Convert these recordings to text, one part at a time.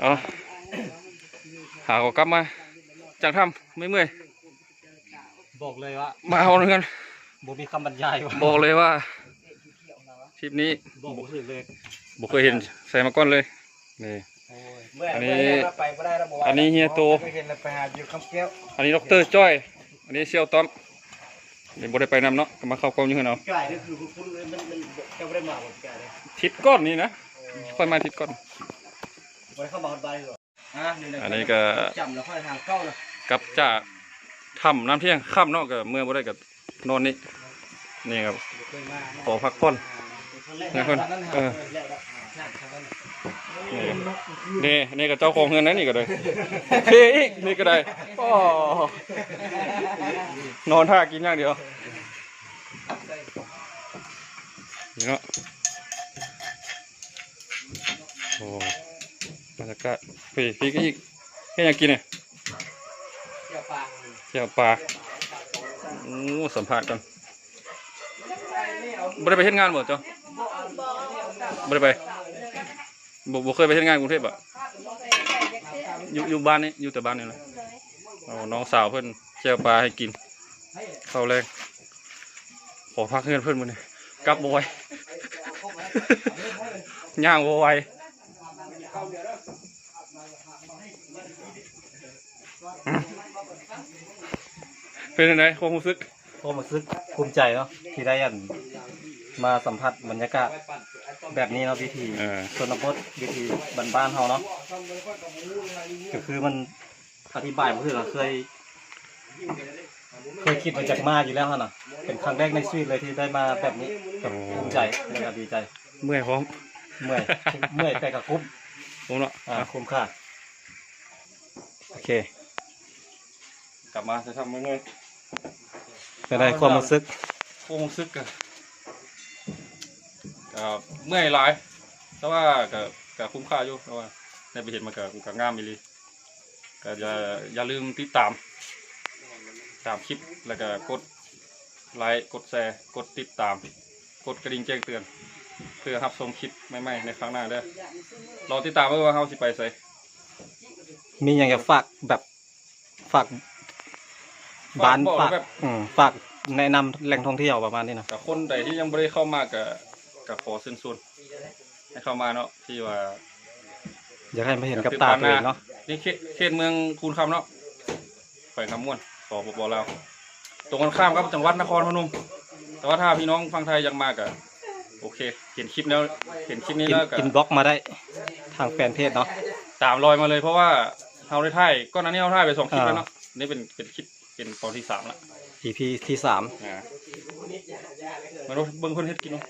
เอาหาเขากลับมาจากถ้ำไม่เมื่อยบอกเลยว่ามาเอาเงินบ่มีคำบรรยายว่าบอกเลยว่าทริปนี้บอกบ่ถึงเลยบุเคยเห็นใส่มาก่อนเลยนี่โอ้ยเมื่ออันนี้เมื่อเราไปบ่ได้แล้วบ่ว่าอันนี้เฮียโตเคยเห็นแล้วไปหาอยู่คำแก้วอันนี้ดรจ้อย อันนี้เชี่ยวต้อมเดี๋ยวบ่ได้ไปนำเนาะก็มาเข้ากล้องอยู่เนาะไก่นี่คือคุณเลยมันมันจะบ่ได้มาบ่ไก่เลยทิศก้อนนี่นะค่อยมาทิศก้อน อดบ้านเลยอะนี่แหละอันนี้ก็จำแล้วค่อยทางเก้าเลยกลับจากถ้ำน้ำเที่ยงค่ำเนาะก็เมื่อบ่ได้ก็นอนนี่นี่ครับเคยมาขอพักผ่อนนะคนเออนี่นี่นี่ก็เจ้าของเงินนะนี่ก็ได้เฮ้อีกนี่ก็ได้อ้อนอนท่ากินอย่างเดียวนี่เนาะโอ้ บรรยากาศพี่พี่ก็อีกแค่อยากกินเนี่ยเกี่ยวปลาเจียวปลาโอ้สัมภาษณ์กันบ่ได้ไปเฮ็ดงานบ่เจ้าบ่ได้ไปบ่บ่เคยไปเฮ็ดงานกรุงเทพอะอยู่อยู่บ้านนี่อยู่แต่บ้านนี่แหละเอาน้องสาวเพิ่นเจียวปลาให้กินข้าวแรงขอพักเงินเพิ่นมื้อนี้กลับบ่ไหวย่างบ่ไห เป็นจังไดความรู้สึกผมรู้สึกภูมิใจเนาะที่ได้อันมาสัมผัสบรรยากาศแบบนี้เนาะวิธีเออชนบทวิธีบ้านๆเฮาเนาะก็คือมันอธิบายบ่ถึงอะเคย เคยคิดมาจากมาอยู่แล้วฮะน่ะเป็นครั้งแรกในชีวิตเลยที่ได้มาแบบนี้กับภูมิใจและก็ดีใจ เมื่อยพร้อมเมื่อยเมื่อยแต่ก็คุ้มผมเนาะอ่าคุ้มค่าโอเค กลับมาจะทำเมื่อย เป็นไรความรู้สึกๆความรู้สึกกันก็เมื่อยหลายแต่ว่าก็ก็คุ้มค่าอยู่เพราะว่าได้ไปเห็นมันก็ก็งามอีหลีก็อย่าอย่าลืมติดตาม ตามคลิปแล้วก็กดไลค์กดแชร์กดติดตาม กดกระดิ่งแจ้งเตือน เพื่อรับชมคลิปใหม่ๆในครั้งหน้าเด้อรอติดตามไว้ว่าเราสิไปไสมีอย่างจะฝากแบบฝาก บ้านบอกฝากแบบอืมฝากแนะนำแหล่งท่องเที่ยวประมาณนี้นะ กับคนใดที่ยังไม่ได้เข้ามากับกับขอเชิญชวนให้เข้ามาเนาะที่ว่า อยากให้มาเห็นกับตาตัวเองเนาะนี่เขตเขตเมืองคูนคำเนาะแขวงคำม่วนสปปลาวตรงกันข้ามครับจังหวัดนครพนม แต่ว่าถ้าพี่น้องฟังไทยยังมากอะโอเค เห็นคลิปแล้วเห็นคลิปนี้อินแล้วก็อินบ็อกมาได้ทางแฟนเพจเนาะ ตามรอยมาเลยเพราะว่าเราได้ถ่ายก้อนนั้นนี่เราถ่ายไปสองคลิปอ่าแล้วเนาะนี่เป็นเป็นคลิป เป็นตอนที่สามละ EP ที่สามอ่ามาดูเบิ้งคนเฮ็ดกินเนาะ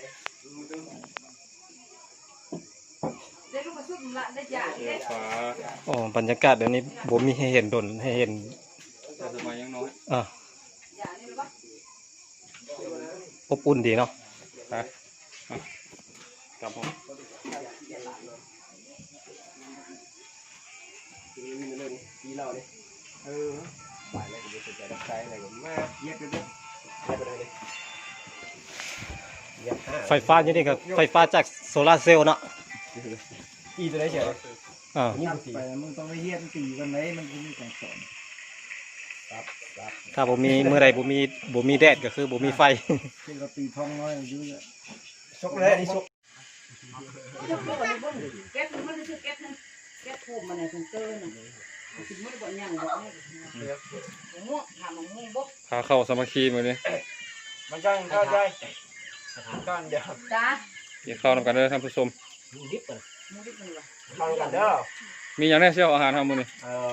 ได้ลูกมาสุดละได้จ่าเออฟ้าอ๋อบรรยากาศเดี๋ยวนี้บ่มีให้เห็นดนให้เห็นแต่สมัยยังน้อยอะจ่านี่หรือเปล่าอบอุ่นดีเนาะไปอะกลับผม ปีเราเลยเออไปแล้วก็บ่สนใจรับใช้อะไรก็มาเย็บเลยเด้อเย็บไปเลยเลยเย็บห้าไฟฟ้าอยู่นี่ก็ไฟฟ้าจากโซลาร์เซลล์เนาะอีตัวได้เฉยอ่านี่บุตรไปมึงต้องไปเฮียนตีกันไหนมันจะมีการสอนครับครับถ้าบ่มีเมื่อใดบ่มีบ่มีแดดก็คือบ่มีไฟที่เราตีทองน้อยอยู่เนี่ยชกเลยนี่ชกแก๊สมันจะคือแก๊สนั่นแก๊สทูบมันเนี่ยถึงเตอร์น่ะถึงมันบ่ยังบ่เนี่ยม่วงถามม่วงบ่พาเข้าสามัคคีมือนี้มันช่างเข้าใจก้อนเดียวจ้ากินข้าวนำกันเด้อท่านผู้ชมมูดิบมันว่ะเข้ากันเด้อมีอย่างแน่เชี่ยวอาหารเฮามื้อนี้เอ่อ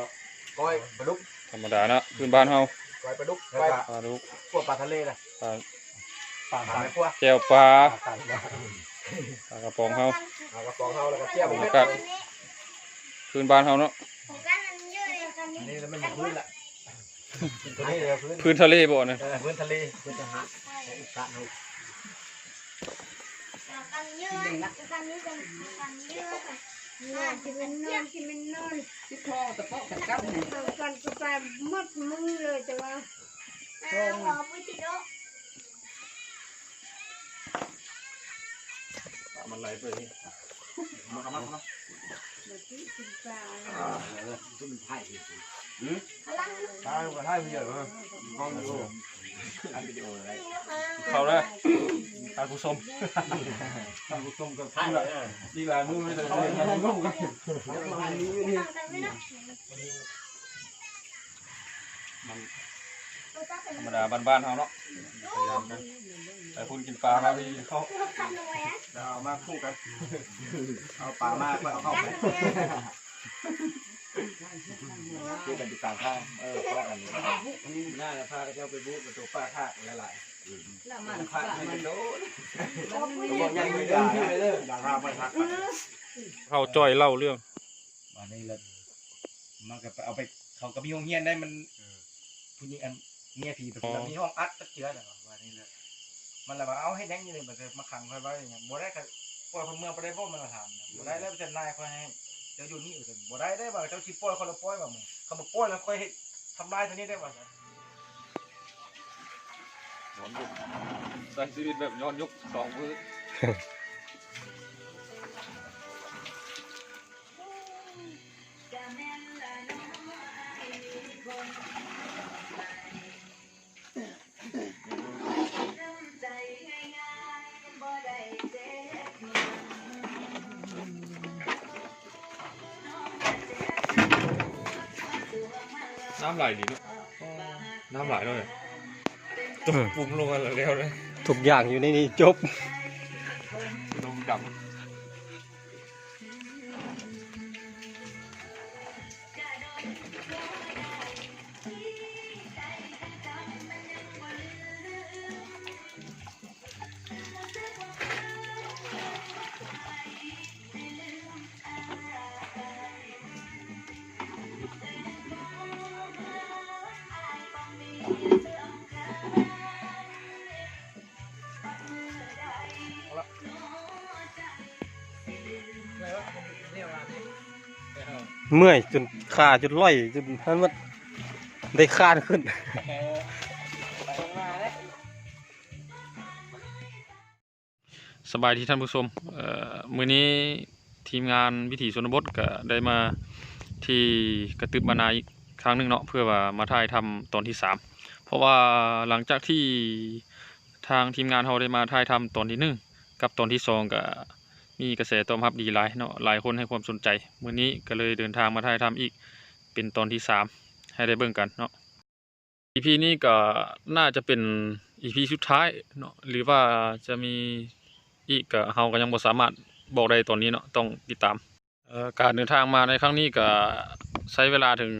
ก้อยปลาดุกธรรมดาเนาะพื้นบ้านเฮาก้อยปลาดุกก้อยปลาดุกพวกปลาทะเลน่ะปลาปลาหายพวกแจ่วปลาปลาตันปลากระป๋องเฮาเอากระป๋องเฮาแล้วก็เจียวบรรยากาศพื้นบ้านเฮาเนาะ อันนี้มันอยู่พื้นละตัวนี้เลยพื้นพื้นทะเลบ่เนี่ยเออพื้นทะเลพื้นทะเลปลาหนุนี่ละที่มันนอนที่มันนอนที่ทองตะเปาะตะกับเนี่ยเอากันก็ไปหมดมือเลยแต่ว่ามันไหลไปนี่เดี๋ยวที่กินไป ตายกับไยเพียบเลยกล้องดูนวิดีโออเขาเลยตาผู้ชมตาผู้ชมกับไละดีแลายมือไม่ได้เลยงงกันมันธรรมดาบ้านๆเขาเนาะ ไปพุ่นกินปลามาพี่เขาเอามาคู่กัน เอาปลามากเอาเข้าไปคู่กันติดตามข้างเออข้อกันน่าจะพาเจ้าไปบู๊ประตูป้าข้าหลายแล้วมันๆพาก็ให้มัมันนโดนมันบอกยังไม่ได้เลยอยากพาไปพักเขาจ้อยเล่าเรื่องวันนี้เลยมันก็เอาไปเขาก็มีห้องเฮียนได้มันผู้หญิงอันเมียผีแบบมีห้องอัดตะเกียบวันนี้เลย มันเลยว่าเอาให้แดงอยู่เลยแบบมาขังคอยไว้อย่างเงี้ยบ่ได้ก็ปล่อยคนเมืองไปได้บ่มันมาถามบ่ได้แล้วจะนายคอยให้เจ้าอยู่นี่อยู่บ่ได้ได้บ่เจ้าสิปล่อยคนละปล่อยบ่มึงเขาบ่ปล่อยแล้วค่อยทำลายเท่านี้ได้บ่ใช้ชีวิตแบบย้อนยุคสองมือ น้ำไหลดีเนาะน้ำไหลเลยตุ่มปุ่มลงกันแล้วเลยทุกอย่างอยู่ในนี้จบลงดำ เมื่อยจนขาจนล่อยจนท่านมันได้คานขึ้นสบายที่ท่านผู้ชมเอ่อมื้อนี้ทีมงานวิถีชนบทก็ได้มาที่กระตึบบานาอีกครั้งหนึ่งเนาะเพื่อว่ามาถ่ายทำตอนที่สามเพราะว่าหลังจากที่ทางทีมงานเราได้มาถ่ายทำตอนที่หนึ่งกับตอนที่สองก็ มีกระแสตอบรับดีหลายเนาะหลายคนให้ความสนใจมื้อนี้ก็เลยเดินทางมาถ่ายทำอีกเป็นตอนที่สามให้ได้เบิ่งกันเนาะ EP นี้ก็น่าจะเป็น EP สุดท้ายเนาะหรือว่าจะมีอีกก็เฮาก็ยังบ่สามารถบอกได้ตอนนี้เนาะต้องติดตามการเดินทางมาในครั้งนี้ก็ใช้เวลาถึง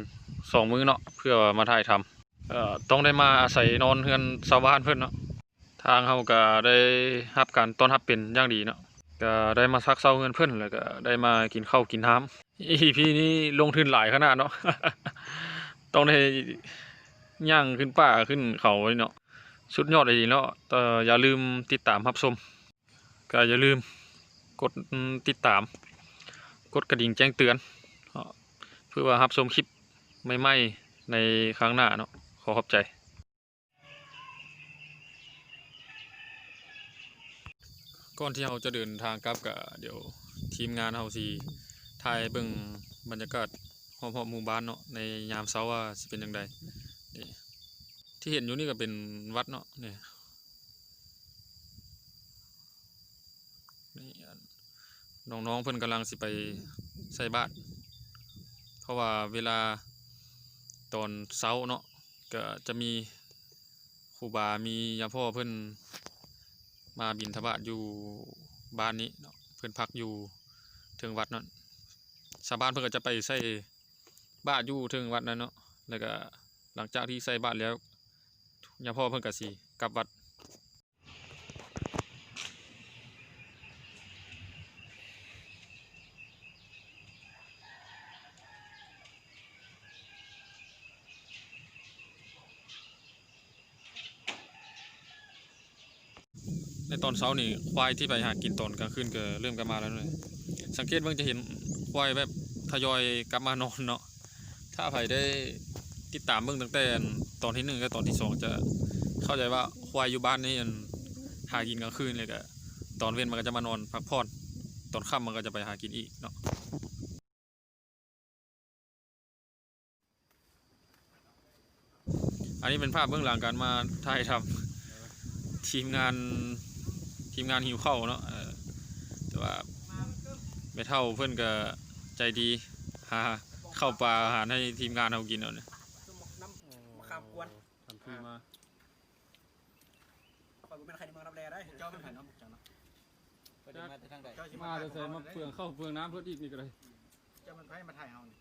สองมื้อเนาะเพื่อมาถ่ายทำต้องได้มาอาศัยนอนเฮือนชาวบ้านเพิ่อนเนาะทางเฮาก็ได้รับการต้อนรับเป็นอย่างดีเนาะ ก็ได้มาซักเซาเฮือนเพิ่อนแล้วก็ได้มากินข้าวกินน้ำ EP นี้ลงทุนหลายขนาดเนาะต้องได้ย่างขึ้นป่าขึ้นเขาเนาะสุดยอดเลยเนาะแต่อย่าลืมติดตามรับชมก็อย่าลืมกดติดตาม กดกระดิ่งแจ้งเตือนเอ่อเพื่อว่ารับชมคลิปใหม่ๆในครั้งหน้าเนาะขอขอบใจ ก่อนที่เราจะเดินทางกลับก็เดี๋ยวทีมงานเราสิถ่ายเบิ่งบรรยากาศรอบๆหมู่บ้านเนาะในยามเช้าว่าสิเป็นจังไดนี่ที่เห็นอยู่นี่ก็เป็นวัดเนาะนี่นี่น้องๆเพิ่นกำลังสิไปใส่บาตรเพราะว่าเวลาตอนเช้าเนาะก็จะมีครูบา มียาพ่อเพิ่น มาบินทบาทอยู่บ้านนี้เนาะเพิ่นพักอยู่ถึงวัดนั่นชาวบ้านเพิ่นก็จะไปใส่บาทอยู่ถึงวัดนั่นเนาะแล้วก็หลังจากที่ใส่บาทแล้วยาพ่อเพิ่นก็สีกลับวัด ตอนเช้านี่ควายที่ไปหากินตอนกลางคืนก็เริ่มกลับมาแล้วเลยสังเกตเบิ่งจะเห็นควายแบบทยอยกลับมานอนเนาะถ้าใครได้ติดตามเบิ่งตั้งแต่ตอนที่หนึ่งกับตอนที่สองจะเข้าใจว่าควายอยู่บ้านนี่อันหากินกลางคืนเลยก็ตอนเว้นมันก็จะมานอนพักผ่อนตอนค่ำมันก็จะไปหากินอีกเนาะอันนี้เป็นภาพเบื้องหลังการมาถ่ายทำทีมงาน ทีมงานหิวข้าวเนาะเออแต่ว่าไม่เท่าเพื่อนก็ใจดีหาเข้าวปลาอาหารให้ทีมงานเรากินเอาเนี่ยน้ำมะขามกวนทำทีมาปล่อยเป็นใครในเมืองรับแลได้เจ้าเป็นไผ่น้ำจังเนาะมาจะใส่มาเปลืองเข้าวเปลืองน้ำเพื่ออีกนี่ก็เลยเจ้ามันไผ่มาถ่ายเฮานี่